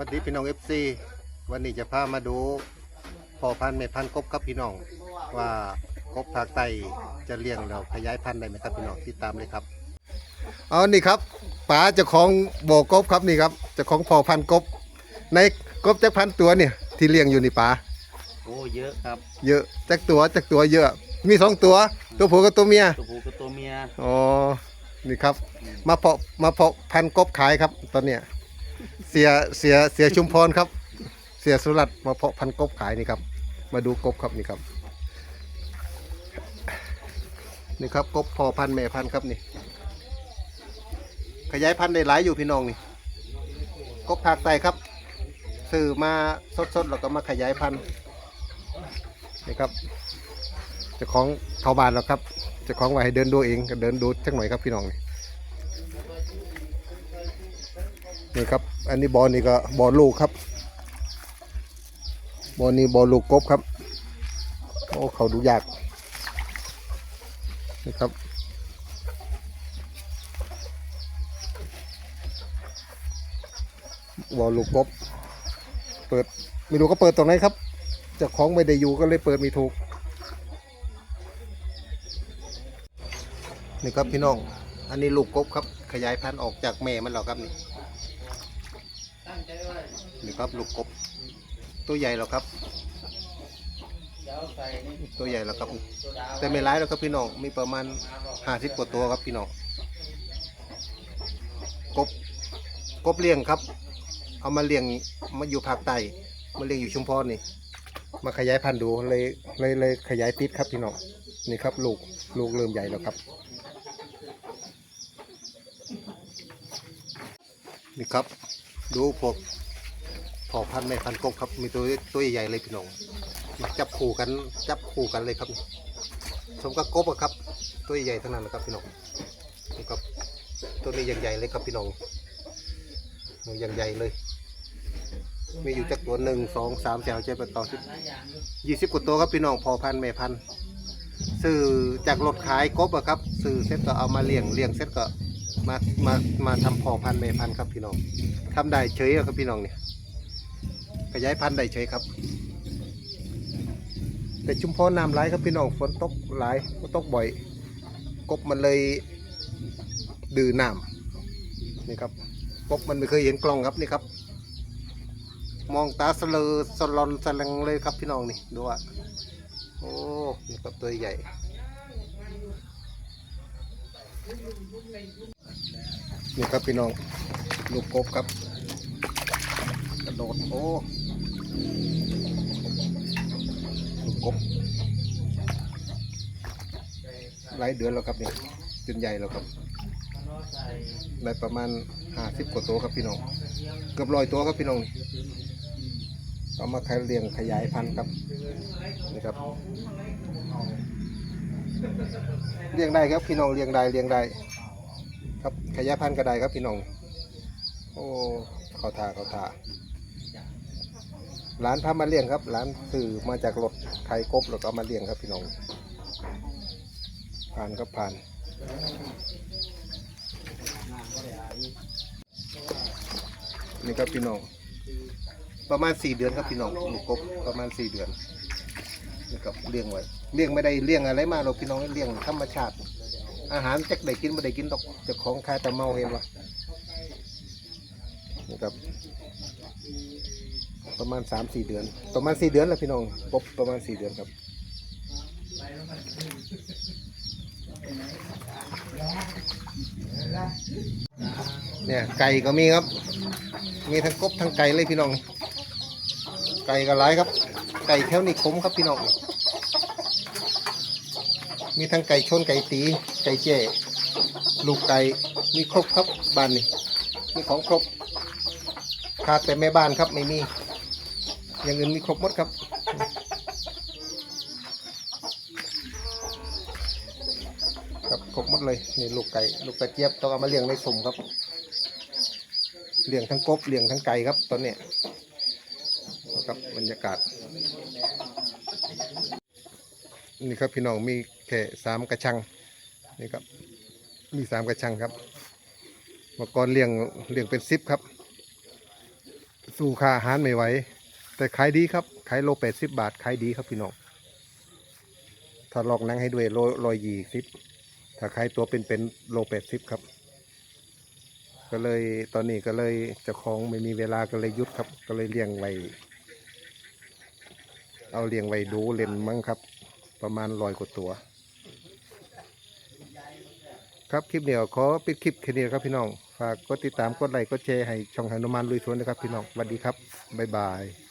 วัสดีพี่น้องเอฟซีวันนี้จะพามาดูพ่อพันธุ์แม่พันธุ์กบครับพี่น้อง ว่ากบภาคใต้จะเลี้ยงเราขยายพันธุ์ได้ไหมครับพี่น้องติดตามเลยครับ เอานี่ครับป๋าเจ้าของบ่อกบครับนี่ครับเจ้าของพ่อพันธุ์กบ ในกบจักพันตัวเนี่ยที่เลี้ยงอยู่นี่ป๋าโอ้เยอะครับเยอะจักตัวจักตัวเยอะ มีสองตัว ตัวผู้กับตัวเมีย ตัวผู้กับตัวเมียอ๋อ นี่ครับ มาเพาะมาเพาะพันธุ์กบขายครับตอนเนี้ย เสียเสียเสียชุมพรครับ เสียสุรัตน์มาเพาะพันกบขายนี่ครับ มาดูกบครับนี่ครับ นี่ครับกบพอพันแม่พันครับนี่ ขยายพันธุ์ได้หลายอยู่พี่น้องนี่กบภาคใต้ครับซื้อมาสดๆแล้วก็มาขยายพันธุ์นี่ครับจ้าของเข้าบานแล้วครับจ้าของไว้ให้เดินดูเองก็เดินดูจักหน่อยครับพี่น้องนี่นี่ครับ อันนี้บอลนี่ก็บอลลูกครับ บอลนี่บอลลูกกบครับ โอ้เขาดูยากนี่ครับบอลลูกกบ เปิดไม่รู้ก็เปิดตรงไหนครับเจ้าของไม่ได้อยู่ก็เลยเปิดไมีถูก นี่ครับพี่น้อง อันนี้ลูกกบครับ ขยายพันธุ์ออกจากแม่มันแล้วครับนี่ นี่ครับลูกกบตัวใหญ่แล้วครับ ตัวใหญ่แล้วครับ แต่ไม่ร้ายแล้วครับพี่น้องมีประมาณห้าสิบกว่าตัวครับพี่น้องกบกบเลี้ยงครับ เอามาเลี้ยงมาอยู่ภาคใต้มาเลี้ยงอยู่ชุมพรนี่ มาขยายพันธุ์ดูเลยเลยเลยขยายติดครับพี่น้องนี่ครับ ลูกลูกเริ่มใหญ่แล้วครับนี่ครับ ดูพวก พอพันแม่พันกบครับ มีตัวตัวใหญ่เลยพี่น้องมาจับคู่กันจับคู่กันเลยครับสมกับกบครับ ตัวใหญ่ๆทั้งนั้นนะครับพี่น้องนี่ครับตัวนี้ยังใหญ่เลยครับพี่น้องยังใหญ่เลย มีอยู่จักตัวหนึ่งสองสามแถวใจประต่อสิบยี่สิบกว่าตัวครับพี่น้องพอพันแม่พันซื้อจากรถขายกบอะครับซื้อเสร็จก็เอามาเลี้ยงเลี้ยงเสร็จก็มามามาทำพอพันแม่พันครับพี่น้องทำได้เฉยครับพี่น้องเนี่ย ขยายพันธุ์ได้เฉยครับ แต่ชุมพรน้ำไหลครับพี่น้องฝนตกหลายฝนตกบ่อย กบมันเลยดื้อน้ำนี่ครับกบมันไม่เคยเห็นกล้องครับนี่ครับ มองตาสะเลอสลอนสลังเลยครับพี่น้องนี่ดูอะโอ้นี่ครับตัวใหญ่นี่ครับพี่น้องลูกกบครับ โดดโอ้กบหลายเดือนแล้วครับเนี่ยจนใหญ่แล้วครับได้ประมาณห้าสิบกว่าตัวครับพี่น้อง เกือบร้อยตัวครับพี่น้องเอามาขายเลี้ยงขยายพันธุ์ครับนี่ครับเลี้ยงได้ครับพี่น้องเลี้ยงได้เลี้ยงได้ ครับขยายพันธุ์ก็ได้ครับพี่น้อง โอ้เขาทาเขาทา ร้านพามาเลี้ยงครับร้านสื่อมาจากรถไทยกบแล้วก็เอามาเลี้ยงครับพี่น้อง ผ่านครับผ่าน นี่ครับพี่น้อง ประมาณสี่เดือนครับพี่น้องลูกกบประมาณสี่เดือนนี่ครับเลี้ยงไว้เลี้ยงไม่ได้เลี้ยงอะไรมาหรอกพี่น้องเลี้ยงธรรมชาติ อาหารจักได้กินไม่ได้กินดอกจะของคายแต่เมาเห็นวะนี่ครับ ประมาณสามสี่เดือน ประมาณสี่เดือนแหละพี่น้องกบประมาณสี่เดือนครับเนี่ยไก่ก็มีครับ มีทั้งกบทั้งไก่เลยพี่น้อง ไก่ก็หลายครับ ไก่แถวนี้ขมครับพี่น้อง มีทั้งไก่ชนไก่ตี ไก่เจ้ลูกไก่มีครบครับบ้านนี้มีของครบขาดแต่แม่บ้านครับไม่มี อย่างอื่นมีครบหมดครับ ครับครบหมดเลยนี่ลูกไก่ลูกกระเจี๊ยบต้องเอามาเลี้ยงในสุ่มครับเลี้ยงทั้งกบเลี้ยงทั้งไก่ครับตอนเนี้ยครับบรรยากาศ นี่ครับพี่น้องมีแค่สามกระชังนี่ครับมีสามกระชังครับเมื่อก่อนเลี้ยงเลี้ยงเป็นสิบครับ สู้ค่าอาหารไม่ไหว แต่ขายดีครับ ขายโลแปดสิบบาท ขายดีครับพี่น้อง ถ้าลอกนังให้ด้วยโลร้อยยี่สิบ ถ้าขายตัวเป็นเป็นโลแปดสิบครับ ก็เลยตอนนี้ก็เลยเจ้าของไม่มีเวลาก็เลยหยุดครับ ก็เลยเลี้ยงไว้ เอาเลี้ยงไว้ดูเล่นมั้งครับ ประมาณร้อยกว่าตัว ครับคลิปเดียวขอปิดคลิปแค่นี้ครับพี่น้องฝากกดติดตามกดไลค์กดแชร์ให้ช่องหนุมานลุยสวนนะครับพี่น้องสวัสดีครับ บ๊ายบาย